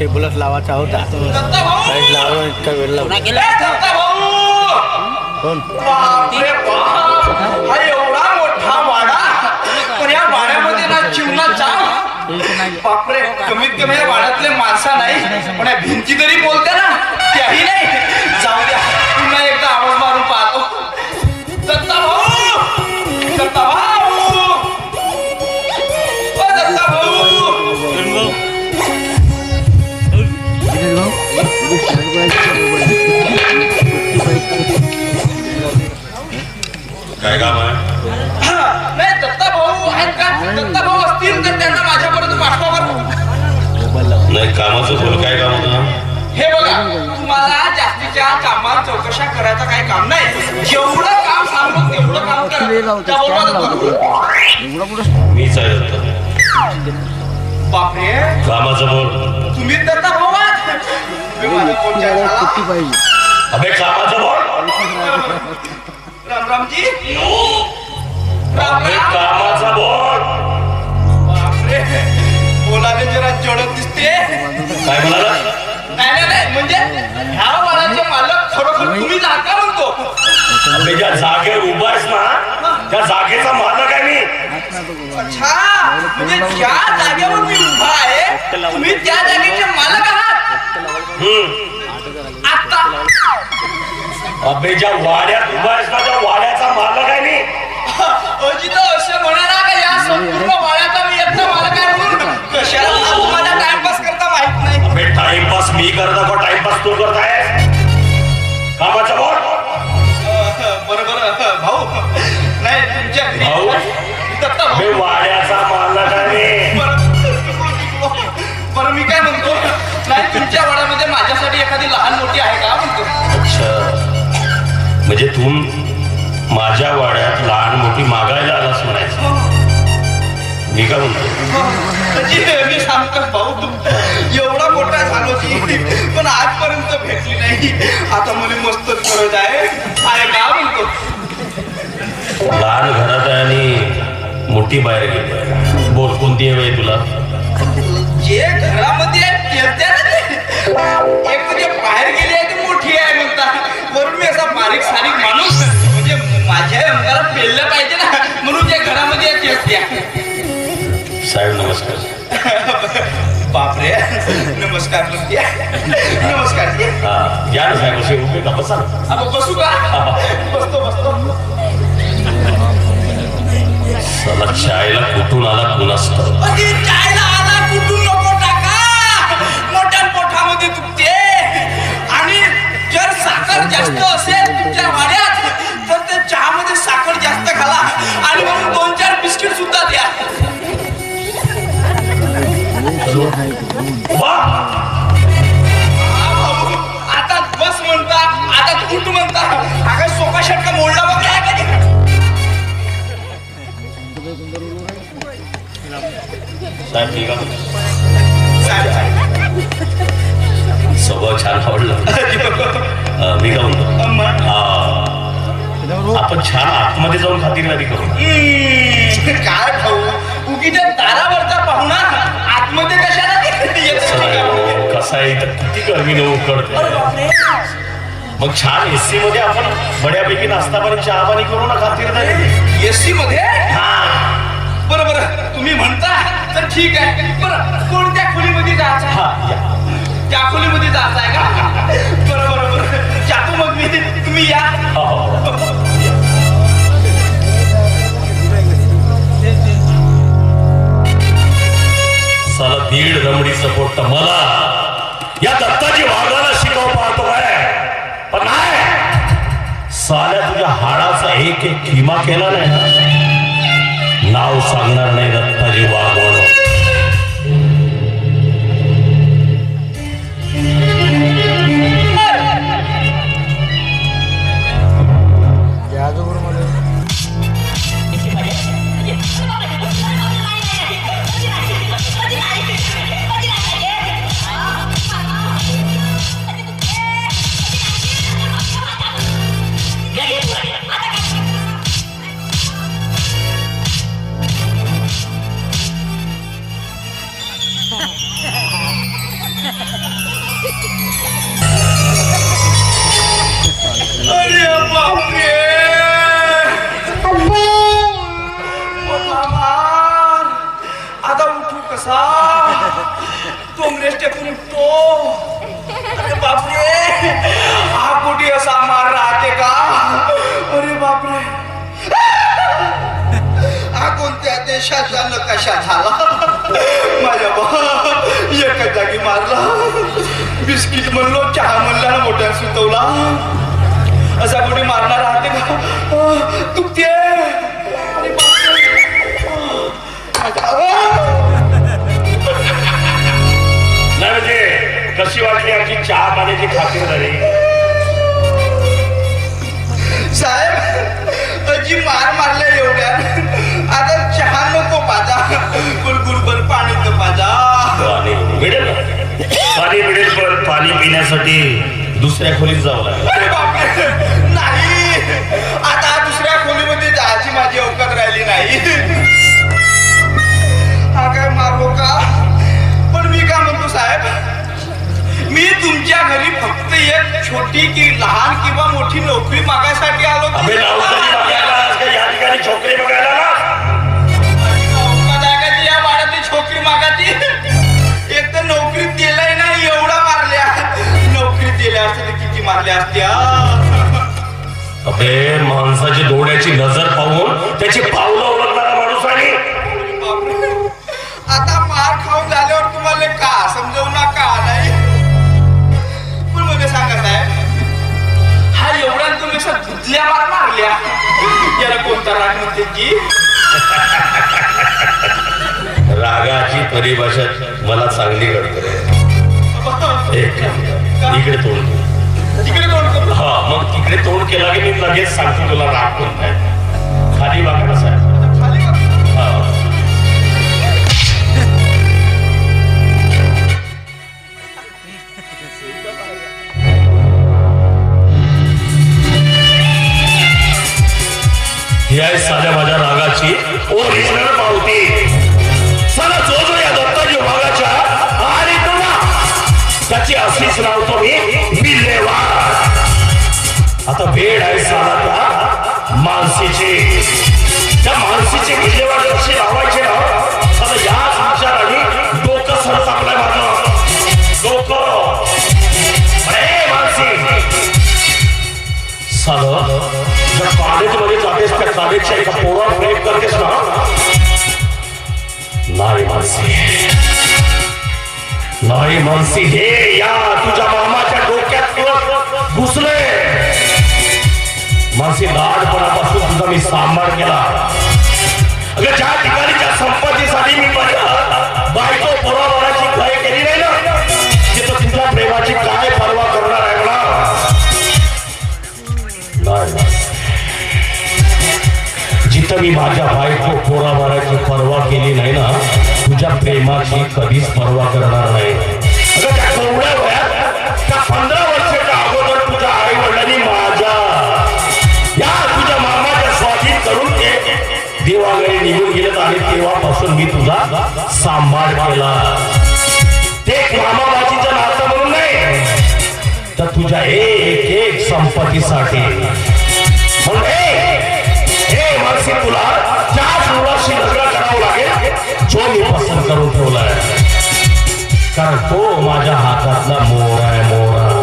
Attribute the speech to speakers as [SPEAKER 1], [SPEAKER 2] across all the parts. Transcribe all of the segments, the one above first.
[SPEAKER 1] टेबलच लावायचा होता. काहीच लावला इतका वेळ लागला. कोण
[SPEAKER 2] बापरे बाप. एवढा मोठा वाडा! पण या वाड्यामध्ये ना चिवणा चाव बापरे कमीत कमी या वाड्यातले माणसा नाही पण या भिंती तरी बोलते ना त्याही नाही. जाऊ द्या पुन्हा एकदा आवाज मारून पाहतो. दत्ता भाऊ! दत्ता
[SPEAKER 3] काय काम आहे?
[SPEAKER 2] हा, नाही दत्ता भाऊ आहेत का? दत्ता भाऊ असतील तर त्यांना माझ्यापर्यंत पाठवा बरं
[SPEAKER 3] नाही कामाचं बोल काय काम होतं?
[SPEAKER 2] हे बघा तुम्हाला जास्तीच्या कामात चौकशा करायचं काही काम नाही. जेवढं काम सांगतो तेवढं काम करा?
[SPEAKER 3] मीच आहे
[SPEAKER 2] बापरे.
[SPEAKER 3] कामाचं बोल
[SPEAKER 2] तुम्ही दत्ता भाऊ आहात? झाला.
[SPEAKER 3] अबे कामाचं बोल
[SPEAKER 2] राम रामजी
[SPEAKER 3] कामाचं
[SPEAKER 2] बापरे. जरा जडत दिसते
[SPEAKER 3] काय म्हणाला?
[SPEAKER 2] नाही नाही नाही म्हणजे ह्या वाडाचे मालक खरोखर तुम्हीच आहात का म्हणतो.
[SPEAKER 3] अबे ज्या जागेवर उभा आहेस ना त्या जागेचा मालक आहे मी.
[SPEAKER 2] अच्छा म्हणजे ज्या जागेवर मी उभा आहे तुम्ही त्या जागेचे मालक आहात.
[SPEAKER 3] हम्म.
[SPEAKER 2] आता.
[SPEAKER 3] अबे ज्या वाड्यात उभा आहेस ना त्या तू करताय? कामाचं
[SPEAKER 2] बरोबर अं, भाऊ. नाही तुमच्या
[SPEAKER 3] भाऊ?
[SPEAKER 2] भाऊ.
[SPEAKER 3] वाड्याचा मालक आहे. मी
[SPEAKER 2] बरं बरं मी काय म्हणतो? नाही तुमच्या वाड्यामध्ये माझ्यासाठी एखादी लहान मोठी आहे का म्हणतो.
[SPEAKER 3] अच्छा. म्हणजे तू माझ्या वाड्यात लहान मोठी मागायला आलास म्हणायचं. मी का म्हणतो?
[SPEAKER 2] जी, मी सांगतो भाऊ एवढा मोठा की पण आजपर्यंत भेटली नाही. आता मला मस्त गरज आहे आहे का म्हणतो
[SPEAKER 3] लहान घरात आहे आणि मोठी बाहेर गेली. बोल कोणती हवी आहे तुला?
[SPEAKER 2] जे घरामध्ये. एक तर जे बाहेर गेली आहे ती मोठी आहे म्हणतात वरून मी असा बारीक सारीक माणूस. म्हणजे माझ्या अंगाला पेललं पाहिजे ना. म्हणून जे घरामध्ये
[SPEAKER 3] साहेब नमस्कार.
[SPEAKER 2] बापरे. नमस्कार नमस्कार.
[SPEAKER 3] या ना साहेब असे उभे का बसा ना.
[SPEAKER 2] आपण बसू का? बसतो बसतो.
[SPEAKER 3] चला चायला कुठून आला कुणास
[SPEAKER 2] आला कुठून नको टाका. मोठ्या पोठामध्ये दुखते आणि जर साखर जास्त असेल तुमच्या वाड्यात तर त्या चहामध्ये साखर जास्त घाला आणि मग दोन चार बिस्किट सुद्धा द्या.
[SPEAKER 3] साहेब ठीक आहे. स्वभाव छान आवडला. मी का म्हणतो. हा, आपण छान आतमध्ये जाऊन खातिरदारी करू
[SPEAKER 2] काय भाऊ? उगीच्या दारावरचा पाहुणा. आतमध्ये कशाला
[SPEAKER 3] कसा आहे इथं किती गरमी उकडते मग छान एसी मध्ये आपण बड्यापैकी नाश्ता पाणी चहा पाणी करू ना. खातिरदारी
[SPEAKER 2] एसी मध्ये
[SPEAKER 3] हा.
[SPEAKER 2] बरं बरं. तुम्ही म्हणता तर ठीक आहे. बरं कोणत्या खोलीमध्ये जायचं आहे?
[SPEAKER 3] हा
[SPEAKER 2] त्या खोलीमध्ये जायचं आहे का? बरं बरं बरं. जातो मग मी तुम्ही या.
[SPEAKER 3] हो, हो, हो. साला दीड रमडीचं पोट मला. या दत्ताजी वाघाला शिकव पाहतो काय? पण नाही. साल्या तुझ्या हाडाचा एक एक खिमा केला नाही.
[SPEAKER 2] कोणत्या देशाचा नकाशा झाला? माझ्या बा एका जागी मारला. बिस्किट म्हणलो चहा म्हणला ना मोठ्या सुतवला. असा कुठे मारणार राहते का? दुखते
[SPEAKER 3] म्हणजे कशी वाटली आमची चहा पाण्याची खातिरदारी
[SPEAKER 2] साहेब अजी मार मारल्या एवढ्या पण
[SPEAKER 3] पाणी पिण्यासाठी दुसऱ्या खोलीत जावं लागेल.
[SPEAKER 2] नाही! आता दुसऱ्या खोलीमध्ये जायची माझी अवकात राहिली नाही. हा काय मारो का? पण मी काय म्हणतो साहेब? मी तुमच्या घरी फक्त एक छोटी की लहान किंवा मोठी नोकरी मागायसाठी आलो.
[SPEAKER 3] अबे नोकरी आज या ठिकाणी छोकरी बघायला ना
[SPEAKER 2] असत्या
[SPEAKER 3] अबे माणसाची डोळ्याची नजर पाहून त्याची पावलं ओळखणारा माणूस आणि.
[SPEAKER 2] आता मार खाऊन झाल्यावर तुम्हाला का समजवू नका नाही? पण मध्ये सांगा साहेब? हा एवढ्या तुम्ही धुतल्या मार मारल्या. याला कोणता राग म्हणते की?
[SPEAKER 3] रागाची परिभाषा मला चांगली कळते रे एक काम कर. इकडे तोंड. कर.
[SPEAKER 2] तिकडे कोण करू
[SPEAKER 3] हा मग तिकडे तोंड केला की मी लगेच सांगतो तुला राग कोणता आहे खाली वाग कसा आहे
[SPEAKER 2] बघ.
[SPEAKER 3] हा. ही साध्या माझ्या रागाची ओरिजिनल पावती. चला जो जो या दत्ताजी वाघाच्या आणि त्याची अशीच लावतो मी. विल्हेवाड आता मानसीचे. त्या मानसीचे विल्हेवाड अशी लावायचे ना आता याच विचाराने डोकं सरत आपल्या माझं डोकं. अरे मानसी. सर ज्या कॉलेजमध्ये जातेस त्या कॉलेजच्या एका पोरावर प्रेम करतेस ना. नाही मानसी. नाही मानसी. हे या तुझ्या मामाच्या डोक्यात घुसले माझे लाडपणापासून तुझा मी सांभाळ केला. अगं ज्या ठिकाणी ज्या संपत्तीसाठी मी माझ्या बायको पोरावराची काय केली नाही ना? तिथं तुझ्या प्रेमाची काय परवा करणार आहे म्हणा? नाही जिथं मी माझ्या बायको पोराबाराची पर्वा केली नाही ना तुझ्या प्रेमाची कधीच पर्वा करणार नाही. देवाघरी निघून गेलेत आणि तेव्हापासून मी तुझा सांभाळ केला. ते मामाबाजीचं नातं म्हणून नाही तर तुझ्या एक एक संपत्तीसाठी. म्हणून हे हे तुला त्या मुलाशी लग्न करावं लागेल जो मी पसंत करून ठेवलाय. कारण तो माझ्या हातातला मोर आहे मोरा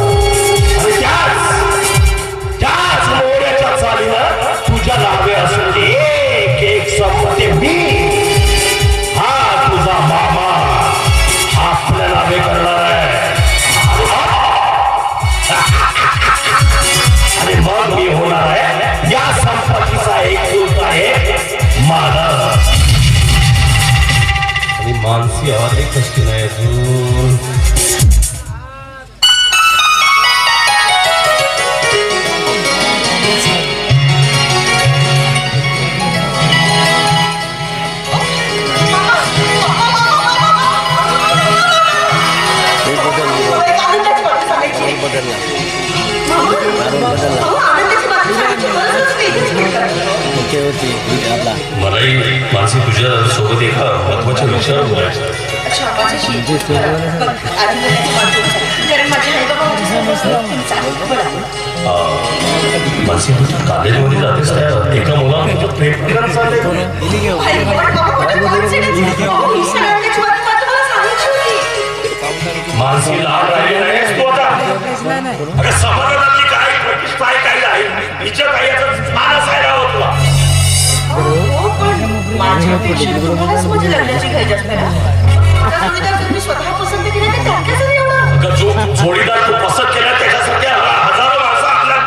[SPEAKER 3] आणि मानसी आली कशी नाही अजून
[SPEAKER 1] हे बदललं
[SPEAKER 4] एक आनंदाची बातमी सांगायची
[SPEAKER 1] बदलला
[SPEAKER 4] मामा, अहो, आनंदाची बातमी सांगायची गरजच वेगळीच भेटतात.
[SPEAKER 1] ओके होती आपला
[SPEAKER 3] मलाही मानसी तुझ्या सोबत एका महत्त्वाच्या विषयावर बोलायचं
[SPEAKER 4] अच्छा, माझ्याशी.
[SPEAKER 1] म्हणजे ते बरोबर
[SPEAKER 4] बघ, आनंदाची बातमी सांग. कारण माझ्या स्वतः पसंत केलं तर त्यांच्याच एवढं.
[SPEAKER 3] अगं जो जोडीदार तू पसंत केला त्याच्यासारख्या ह- हजारो माणसं आपल्या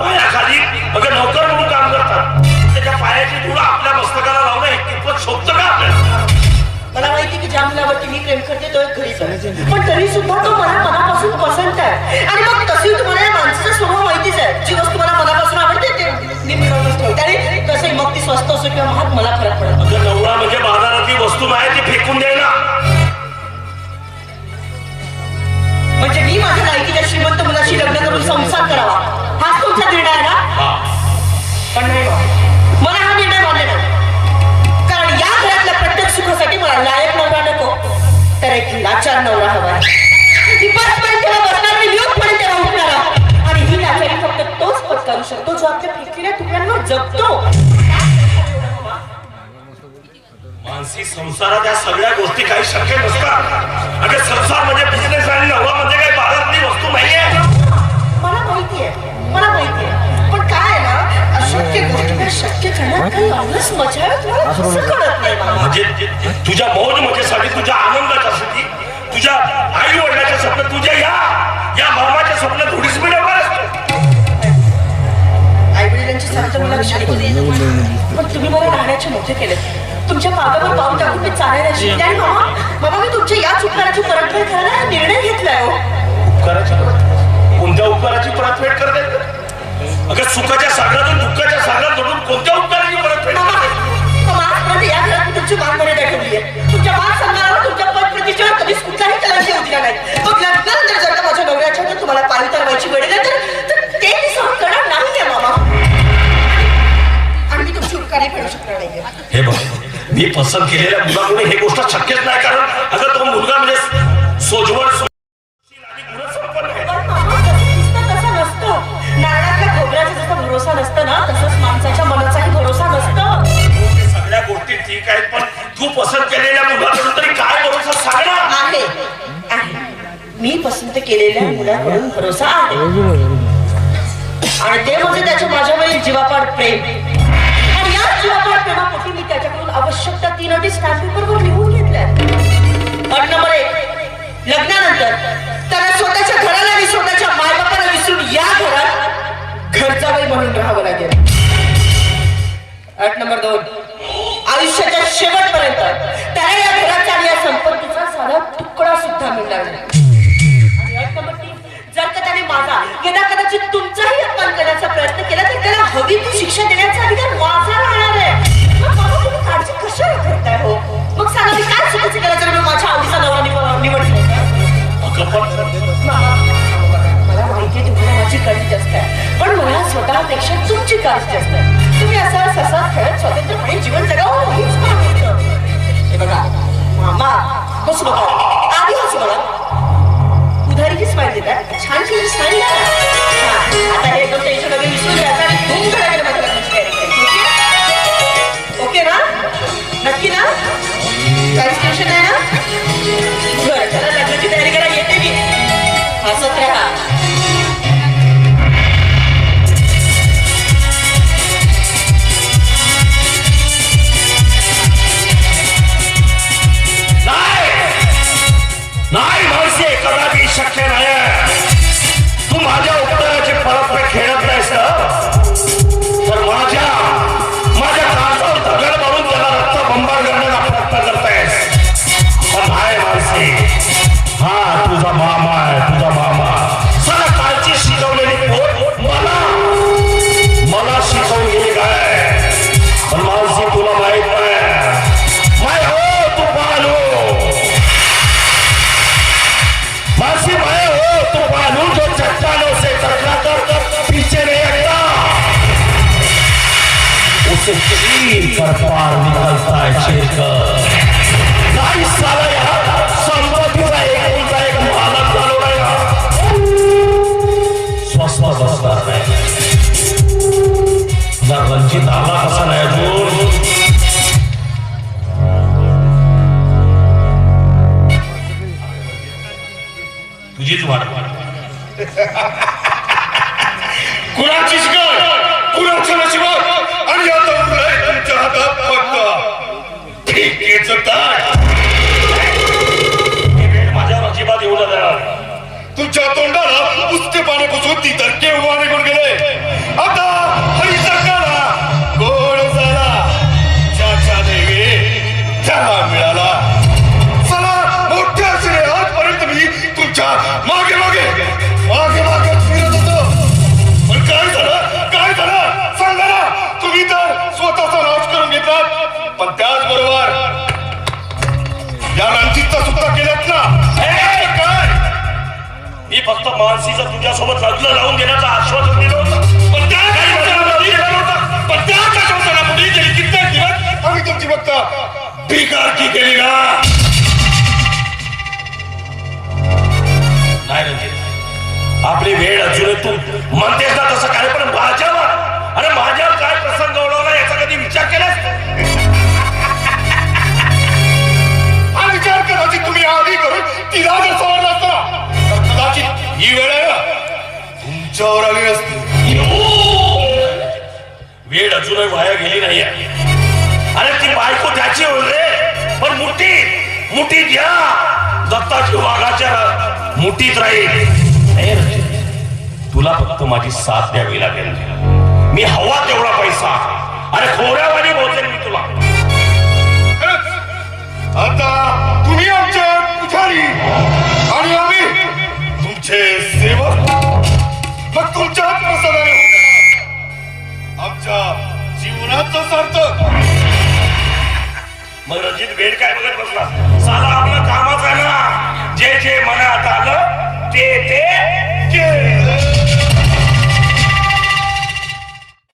[SPEAKER 3] पायाखाली अगं नोकर म्हणून काम करतात. त्याच्या पायाची धूळ आपल्या मस्तकाला लावणं हे कितपत शोभतं का आपल्याला?
[SPEAKER 4] मला माहिती की ज्या मुलावरती मी प्रेम करते तो एक खरीच आहे पण तरी सुद्धा तो मला मनापासून पसंत आहे. आणि मग तशी तुम्हाला या माणसाचा स्वभाव माहितीच आहे. जी वस्तू मला मनापासून आवडते ते मी मिळवूनच ठेवते. आणि तसंही मग ती स्वस्त असो किंवा महाग मला फरक पडत
[SPEAKER 3] ती फेकून द्यायला
[SPEAKER 4] म्हणजे मी माझ्या लायकीच्या श्रीमंत मुलाशी लग्न करून संसार करावा. हाच तुमचा निर्णय आहे ना?
[SPEAKER 3] हा.
[SPEAKER 4] पण नाही. मला हा निर्णय मान्य नाही. कारण या घरातल्या प्रत्येक सुखासाठी मला लायक नवरा नको. तर एक लाचार नवरा हवा ती बसपर्यंत तेव्हा बसणार आणि उठणार ही लाचारी फक्त तोच पत्करू शकतो जो आपल्या पृथ्वीला तुकड्यांवर जगतो.
[SPEAKER 3] मानसी संसारात या सगळ्या गोष्टी काही शक्य नसतात. अगं संसार म्हणजे बिझनेस आणि नवरा म्हणजे काही बाजारातली वस्तू नाहीये.
[SPEAKER 4] मला माहिती आहे मला माहिती आहे पण काय आहे ना अशक्य गोष्टीला शक्य करण्यात काही ऑनस मजा
[SPEAKER 3] म्हणजे तुझ्या मौज मजेसाठी तुझ्या आनंदाच्यासाठी तुझ्या आई वडिलाच्या स्वप्न तुझ्या या या मामाच्या स्वप्न थोडीच मिळवणार असतो
[SPEAKER 4] मला पण तुम्ही मला राहण्याचे मोठे केले. तुमच्या पावलावर पाऊल टाकून मी चालायला शिकले आणि मामा. मामा मी तुमच्या या उपकाराची परतफेड करायला निर्णय घेतलाय हो.
[SPEAKER 3] उपकाराची कोणत्या उपकाराची परतफेड करते अगं सुखाच्या सागरातून दुःखाच्या सागरात जोडून कोणत्या उपकाराची परतफेड
[SPEAKER 4] मामा
[SPEAKER 3] करते
[SPEAKER 4] मामा आजपर्यंत या घरात मी तुमची मान मर्यादा ठेवली आहे. तुमच्या मान सन्मानावर तुमच्या पद प्रतिष्ठेवर कधीच कुठलाही कलाशी होती नाही. मग लग्नानंतर जर का माझ्या नवऱ्याच्या तुम्हाला पाणी तरवायची वेळ तर ते मी सहन करणार नाहीये मामा. आणि शकणार
[SPEAKER 3] हे बघ मी पसंत केलेल्या मुलामुळे हे गोष्ट शक्यच नाही कारण अगं तो मुलगा म्हणजे सोजवळ
[SPEAKER 4] भरोसा नसतं ना तसंच माणसाच्या मनाचाही भरोसा नसतं.
[SPEAKER 3] सगळ्या गोष्टी ठीक आहेत पण तू पसंत केलेल्या मुलाकडून तरी काय भरोसा
[SPEAKER 4] आहे आहे. मी पसंत केलेल्या मुलाकडून भरोसा आहे. आणि ते म्हणजे त्याच्या माझ्यावरील जीवापाड प्रेम. आवश्यक त्या तीन अटी स्टॅम्प पेपरवर लिहून घेतल्या. अट नंबर एक लग्नानंतर त्याला स्वतःच्या घराला आणि स्वतःच्या मायबापाला विसरून या घरात घरचा म्हणून राहावं लागेल. अट नंबर दोन आयुष्याच्या शेवटपर्यंत त्याला या घराचा आणि या संपत्तीचा साधा तुकडा सुद्धा मिळणार नाही. अट नंबर तीन जर का त्याने माझा यदा कदाचित तुमचाही अपमान करण्याचा प्रयत्न केला तर त्याला हवी ती शिक्षा देण्याचा अधिकार माझा मग सांगा मी काय चुकीचं केलं? तर मी माझ्या आवडीचा नवरा निवड निवडतो
[SPEAKER 3] पण
[SPEAKER 4] मला माहिती आहे तुम्हाला माझी काळजी जास्त आहे. पण मला स्वतःपेक्षा तुमची काळजी जास्त आहे. तुम्ही असा ससा खेळत स्वतंत्रपणे जीवन जगावं हे बघा मामा हसू बघा आधी हसू बघा उधारीची स्माईल देतात छान छान स्माईल आता हे एकदम टेन्शन वगैरे विसरून आणि धूम माझ्या ओके ना? नक्की ना? काहीच टेन्शन आहे ना बरं चला लग्नाची
[SPEAKER 3] उसे चीर कर पार निकलता है शेर कर साला यार संपत्ति का एक उनका एक मालक बनवलाय स्वस्त बसणार नाही ना रंजित आला कसा नाही अजून
[SPEAKER 5] कुणाचीच गळ कुणाचं नशिब ठेकेचं ताट ही अजिबात येऊ न तुमच्या तोंडाला पुसते पाणी पुसून ती तर केव्हा निघून गेले? फक्त मानसीचं तुझ्यासोबत लग्न लावून देण्याचं आश्वासन दिलं होतं. पण त्या पण कित्येक दिवस आम्ही तुमची फक्त बेकारकी केली ना. नाही रणजित आपली वेळ अजून तू म्हणतेस ना तसं काय पण माझ्यावर अरे माझ्यावर काय प्रसंग ओढवला याचा कधी विचार केलास? हा विचार कदाचित तुम्ही आधी करून तिला जर ही वेळ आहे ना तुमच्यावर आली नसती वेळ अजूनही वाया गेली नाही अरे ती बायको त्याची होईल रे पण मुठी मुठी घ्या दत्ताची वाघाच्या मुठीत राहील. तुला फक्त माझी साथ द्यावी लागेल मी हवा तेवढा पैसा अरे खोऱ्यावानी बोलते मी तुला आता तुम्ही आमचे पुजारी आणि आम्ही तुमचे सेवक मग तुमच्या प्रसादाने आमच्या जीवनाचं सार्थक. मग रजित भेट काय बघत बसला? साला आपलं कामाचं ना जे जे मनात आलं ते ते केलं.